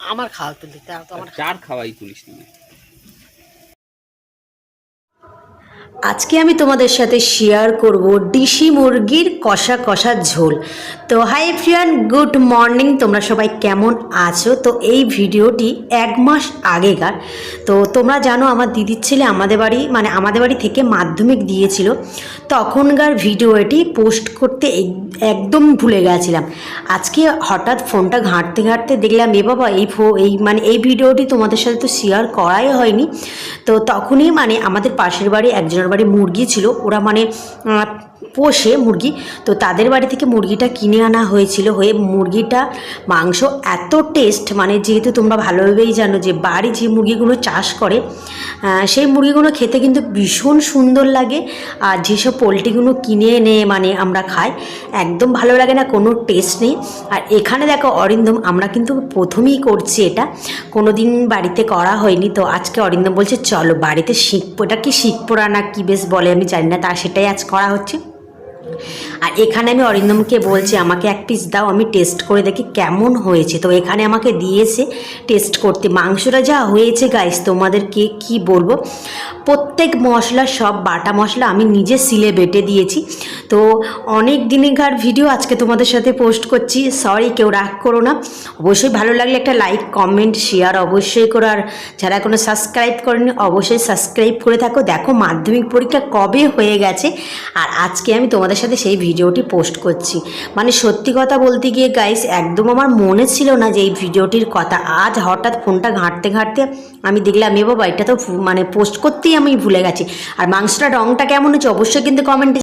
আমার খাওয়া তুলি তা তো আমার চার খাওয়াই তুলিস না। আজকে আমি তোমাদের সাথে শেয়ার করব ডিশি মুরগির কষা কষা ঝোল। তো হাই ফ্রিয়ান গুড মর্নিং তোমরা সবাই কেমন আছো? তো এই ভিডিওটি এক মাস আগেকার। তো তোমরা জানো, আমার দিদির ছেলে আমাদের বাড়ি মানে আমাদের বাড়ি থেকে মাধ্যমিক দিয়েছিল। তখনকার ভিডিও এটি পোস্ট করতে একদম ভুলে গেছিলাম। আজকে হঠাৎ ফোনটা ঘাঁটতে ঘাঁটতে দেখলাম, এ বাবা, এই ফো, এই মানে এই ভিডিওটি তোমাদের সাথে তো শেয়ার করাই হয়নি। তো তখনই মানে আমাদের পাশের বাড়ি একজনের বাড়ি মুরগি ছিল, ওরা মানে পোষে মুরগি, তো তাদের বাড়ি থেকে মুরগিটা কিনে আনা হয়েছিল হয়ে মুরগিটা, মাংস এত টেস্ট মানে যেহেতু তোমরা ভালোভাবেই জানো যে বাড়ি যে মুরগিগুলো চাষ করে সেই মুরগিগুলো খেতে কিন্তু ভীষণ সুন্দর লাগে, আর যেসব পোলট্রিগুলো কিনে এনে মানে আমরা খাই, একদম ভালো লাগে না, কোনো টেস্ট নেই। আর এখানে দেখো অরিন্দম, আমরা কিন্তু প্রথমেই করছি এটা কোনো দিন বাড়িতে করা হয়নি, তো আজকে অরিন্দম বলছে, চলো বাড়িতে শিখব। এটা কি শিখপোড়া না কি বেশ বলে আমি জানি না তা সেটাই আজ করা হচ্ছে। আর এখানে আমি অরিন্দমকে বলছি, আমাকে এক পিস দাও, আমি টেস্ট করে দেখি কেমন হয়েছে। তো এখানে আমাকে দিয়েছে টেস্ট করতে। মাংসটা যা হয়েছে গাইস তোমাদেরকে কি বলব? প্রত্যেক মশলা, সব বাটা মশলা আমি নিজে সিলে বেটে দিয়েছি। তো অনেক দিনেকার ভিডিও আজকে তোমাদের সাথে পোস্ট করছি। সরি কেউ রাগ করো না। অবশ্যই ভালো লাগলে একটা লাইক কমেন্ট শেয়ার অবশ্যই করো। আর যারা কোনো সাবস্ক্রাইব করেনি অবশ্যই সাবস্ক্রাইব করে থাকো। দেখো, মাধ্যমিক পরীক্ষা কবে হয়ে গেছে। আর আজকে আমি তোমাদের সাথে সেই ভিডিওটি পোস্ট করছি। মানে সত্যি কথা বলতে গিয়ে গাইস একদম আমার মনে ছিল না যে এই ভিডিওটির কথা। আজ হঠাৎ ফোনটা ঘাঁটতে ঘাঁটতে আমি দেখলাম, এ বাবা, এটা তো মানে পোস্ট করতেই আমি ভুলে গেছি। আর মাংসটা রঙটা কেমন হচ্ছে অবশ্যই কিন্তু কমেন্টে